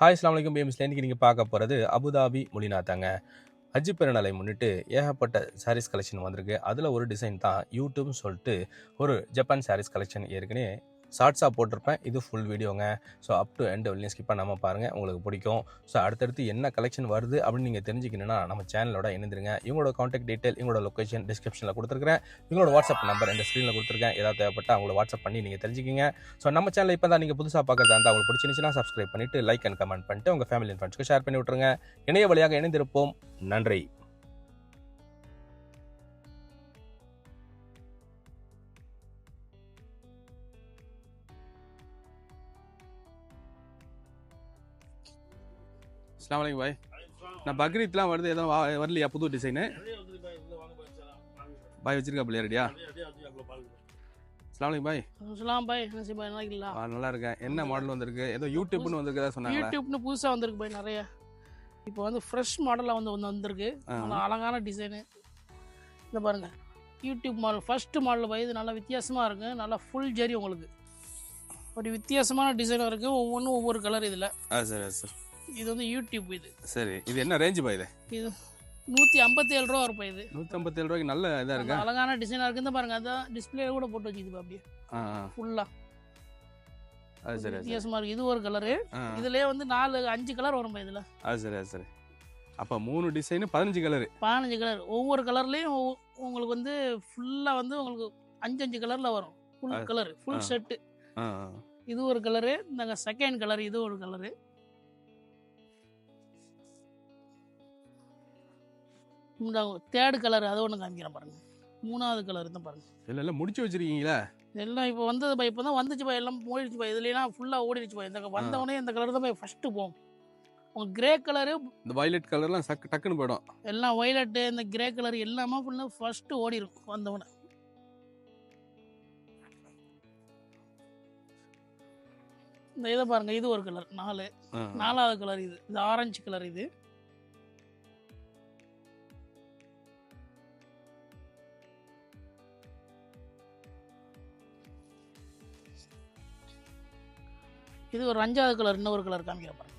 Hi அஸ்லாம் வலைக்கம் பிஎம்ஸ்ல நீங்கள் பார்க்க போகிறது அபுதாபி மொழிநாத்தாங்க ஹஜ்ஜி பெருநாளை முன்னிட்டு ஏகப்பட்ட சாரீஸ் கலெக்ஷன் வந்திருக்கு. அதில் ஒரு டிசைன் தான் யூடியூப்னு சொல்லிட்டு ஒரு ஜப்பான் சாரீஸ் கலெக்ஷன் ஏற்கனவே ஷார்ட்ஸாக போட்டிருப்பேன். இது ஃபுல் வீடியோங்க ஸோ அப் டு எண்ட் வெளியும் ஸ்கிப் பண்ணாமல் பாருங்கள் உங்களுக்கு பிடிக்கும். ஸோ அடுத்தடுத்து என்ன கலெக்ஷன் வருது அப்படின்னு நீங்கள் தெரிஞ்சுக்கணுன்னா நம்ம சேனலோட இணைந்துருங்க. இவங்களோட காண்டாக்ட் டீட்டெயில் இவங்களோட லொக்கேஷன் டிஸ்கிரிப்ஷனில் கொடுத்துருக்கேன் இவங்களோட வாட்ஸ்அப் நம்பர் இந்த ஸ்க்ரீனில் கொடுத்துருக்கேன். ஏதாவது தேவைப்பட்டால் அவங்கள வாட்ஸ்அப் பண்ணி நீங்கள் தெரிஞ்சுக்கிங்க. ஸோ நம்ம சேனல் இப்போ தான் நீங்கள் புதுசாக பார்க்குறதா இருந்தால் உங்களுக்கு பிடிச்சிருந்துச்சுன்னா சப்ஸ்கிரைப் பண்ணிட்டு லைக் அண்ட் கமெண்ட் பண்ணிட்டு உங்கள் ஃபேமிலி அண்ட் ஃப்ரெண்ட்ஸ்க்கு ஷேர் பண்ணி விட்டுருங்க. இணைய வழியாக இணைந்திருப்போம். நன்றி. அஸ்லாம் வலைக்கம் பாய் நான் பக்ரீத்லாம் வருது எதுவும் வரலையா? புது டிசைனு பாய் வச்சிருக்கா பிள்ளையா ரெடியா அஸ்லாம் பாய் சொல்லலாம் பாய் நல்லா இருக்கேன் என்ன மாடல் வந்திருக்கு? ஏதோ யூடியூப்னு வந்திருக்கதா சொன்னாங்களே. யூடியூப்னு புதுசாக வந்திருக்கு பாய் நிறைய. இப்போ வந்து ஃப்ரெஷ் மாடலாக வந்து ஒன்று வந்திருக்கு. அழகான டிசைனு இந்த பாருங்க. யூடியூப் மாடல் ஃபர்ஸ்ட் மாடல் பாய் இது நல்லா வித்தியாசமாக இருக்கு. நல்லா ஃபுல் ஜரி உங்களுக்கு. ஒரு வித்தியாசமான டிசைனும் இருக்குது ஒவ்வொன்றும் ஒவ்வொரு கலர் இதில். ஆ சரி சார். இது வந்து யூடியூப் இது. சரி இது என்ன ரேஞ்சு பாய் இது? இது நூற்றி ஐம்பத்தி ஏழு ரூபா வரும் இது. நூற்றம்பத்தேழு ரூபாய்க்கு நல்ல இதாக இருக்கா? அழகான டிசைனாக இருக்குது பாருங்க. அதான் டிஸ்பிளே கூட போட்டு வச்சுக்குது அப்படியே ஃபுல்லாக அது சரி வித்தியாசமாக இருக்குது இது ஒரு கலரு இதுலேயே வந்து நாலு அஞ்சு கலர் வரும் இதில். அது சரி அது சரி. அப்போ மூணு டிசைனு பதினஞ்சு கலரு பதினஞ்சு கலர் ஒவ்வொரு கலர்லேயும் உங்களுக்கு வந்து ஃபுல்லாக வந்து உங்களுக்கு அஞ்சு அஞ்சு கலரில் வரும். Full colour full. செட்டு இது ஒரு கலரு இந்த செகண்ட் கலர் இது ஒரு கலரு இந்த தேர்டு கலர் அது ஒன்று காமிக்கிறேன் பாருங்க. மூணாவது கலர் தான் பாருங்க. இல்லை இல்லை முடிச்சு வச்சிருக்கீங்களா? எல்லாம் இப்போ வந்தது பா இப்போ தான் வந்துச்சு பா எல்லாம் ஓடிடுச்சு பா. இதுலாம் ஃபுல்லாக ஓடிடுச்சு பா. இந்த வந்தவொடனே இந்த கலர் தான் போய் ஃபஸ்ட்டு போகும் உங்களுக்கு கிரே கலரு இந்த வயலட் கலர்லாம் சக்கு டக்குன்னு போயிடும். எல்லாம் ஒய்லட்டு இந்த கிரே கலர் எல்லாமே ஃபுல்லாக ஃபஸ்ட்டு ஓடிடும் வந்தவொடனே. இந்த இதை பாருங்க இது ஒரு கலர் நாலு. நாலாவது கலர் இது இது ஆரஞ்சு கலர் இது. இது ஒரு அஞ்சாவது கலர் இன்னொரு கலர் காமிக்கிற பாருங்க.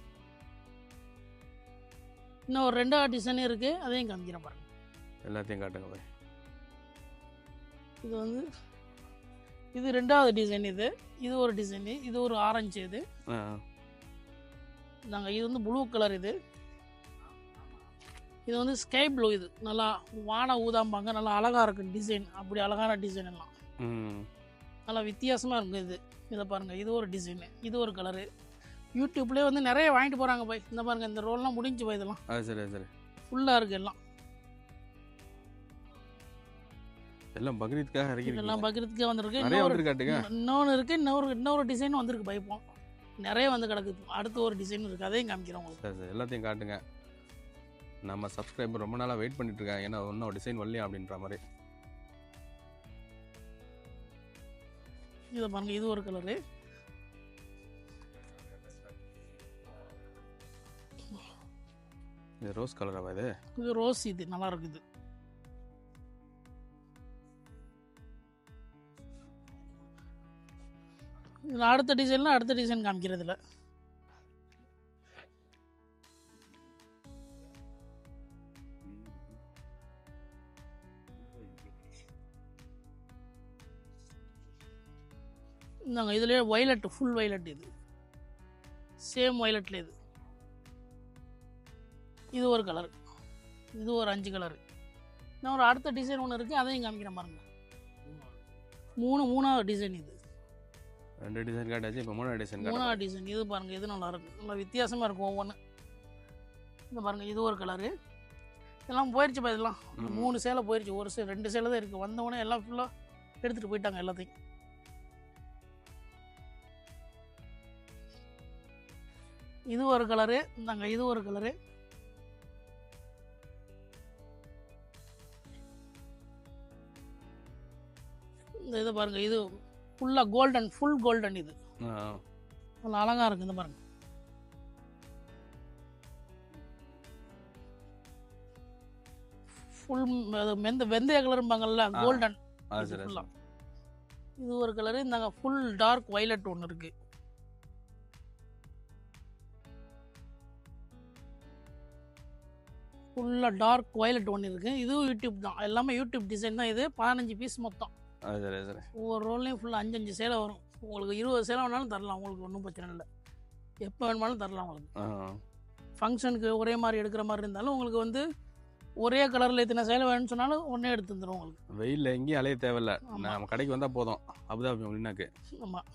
இன்னும் ஒரு ரெண்டாவது டிசைன் இருக்கு அதையும் காமிக்கிற பாருங்க. எல்லாத்தையும் காட்டுங்க பாய். இது வந்து இது ரெண்டாவது டிசைன் இது. இது ஒரு டிசைனு இது ஒரு ஆரஞ்சு இது. நாங்கள் இது வந்து ப்ளூ கலர் இது. இது வந்து ஸ்கை ப்ளூ இது. நல்லா வான ஊதாம்பாங்க நல்லா அழகாக இருக்கும் டிசைன் அப்படி அழகான டிசைன் எல்லாம். நல்லா வித்தியாசமாக இருக்கும் இது. இதை பாருங்கள் இது ஒரு டிசைனு இது ஒரு கலரு யூடியூப்லேயே வந்து நிறைய வாங்கிட்டு போகிறாங்க போய். இந்த பாருங்க இந்த ரோல்லாம் முடிஞ்சு போய் இதெல்லாம். சரி சரி. ஃபுல்லாக இருக்குது எல்லாம். எல்லாம் பக்ரீத்காக இதெல்லாம் இறக்கிருக்கீங்க பக்ரீத்துக்கே வந்திருக்கு. நிறைய இன்னொரு இருக்குது இன்னொரு இன்னொரு டிசைன் வந்திருக்கு பைப்போம் நிறைய வந்து கிடக்கு. அடுத்து ஒரு டிசைன் இருக்குது அதையும் காமிக்கிறேன் உங்களுக்கு. சரி சரி. எல்லாத்தையும் காட்டுங்க. நம்ம சப்ஸ்கிரைபர் ரொம்ப நாளாக வெயிட் பண்ணிட்டு இருக்காங்க. ஏன்னா இன்னும் டிசைன் வரலையா அப்படின்ற மாதிரி. இதை பாருங்க இது ஒரு கலரு இது ரோஸ் கலராக இது? இது ரோஸ் இது நல்லா இருக்குது இதில் அடுத்த டிசைனில் அடுத்த டிசைன் காமிக்கிறதுல இந்தாங்க இதுலேயே வைலட் ஃபுல் வைலட் இது. சேம் வைலட்டில் இது. இது ஒரு கலர் இது ஒரு அஞ்சு கலர் இன்னும் ஒரு அடுத்த டிசைன் ஒன்று இருக்குது அதையும் காமிக்கிறேன் பாருங்க மூணு மூணாவது டிசைன் இது. ரெண்டு டிசைன் காட்டாச்சு இப்போ மூணாவது டிசைன் மூணாவது டிசைன் இது பாருங்க இது நல்லா இருக்கும் நல்லா வித்தியாசமாக இருக்கும் ஒவ்வொன்று இந்த பாருங்க இது ஒரு கலரு இதெல்லாம் போயிடுச்சு பா இதெல்லாம். மூணு சேலை போயிடுச்சு ஒரு சே ரெண்டு சேலை தான் இருக்குது வந்தவொடனே எல்லாம் ஃபுல்லாக எடுத்துகிட்டு போயிட்டாங்க எல்லாத்தையும். இது ஒரு கலரு இந்தாங்க இது ஒரு கலரு இந்த இது பாருங்க இது ஃபுல்லாக கோல்டன் ஃபுல் கோல்டன் இது. நல்லா அழகா இருக்கு இந்த பாருங்க. ஃபுல் வெந்த வெந்தய கலரும்பாங்கல்ல. கோல்டன் இது ஒரு கலரு இந்தாங்க ஃபுல் டார்க் வைலட் ஒன்று இருக்கு. ஃபுல்லாக டார்க் வயலட் ஒன்று இருக்குது இதுவும் யூடியூப் தான். எல்லாமே யூடியூப் டிசைன் தான் இது. பதினஞ்சு பீஸ் மொத்தம். சரி சரி. ஒவ்வொரு ரோல்லையும் ஃபுல்லாக அஞ்சு அஞ்சு சேலை வரும். உங்களுக்கு இருபது சேலை வேணாலும் தரலாம். உங்களுக்கு ஒன்றும் பிரச்சனை இல்லை. எப்போ வேணுமாலும் தரலாம் உங்களுக்கு. ஃபங்க்ஷனுக்கு ஒரே மாதிரி எடுக்கிற மாதிரி இருந்தாலும் உங்களுக்கு வந்து ஒரே கலரில் இத்தனை சேலை வேணும்னு சொன்னாலும் ஒன்றே எடுத்து தந்துடும் உங்களுக்கு. வெயில்ல எங்கேயும் அலைய தேவையில்ல. நம்ம கடைக்கு வந்தா போதும். அபுதாபி மொழினாக்கு ஆமாம்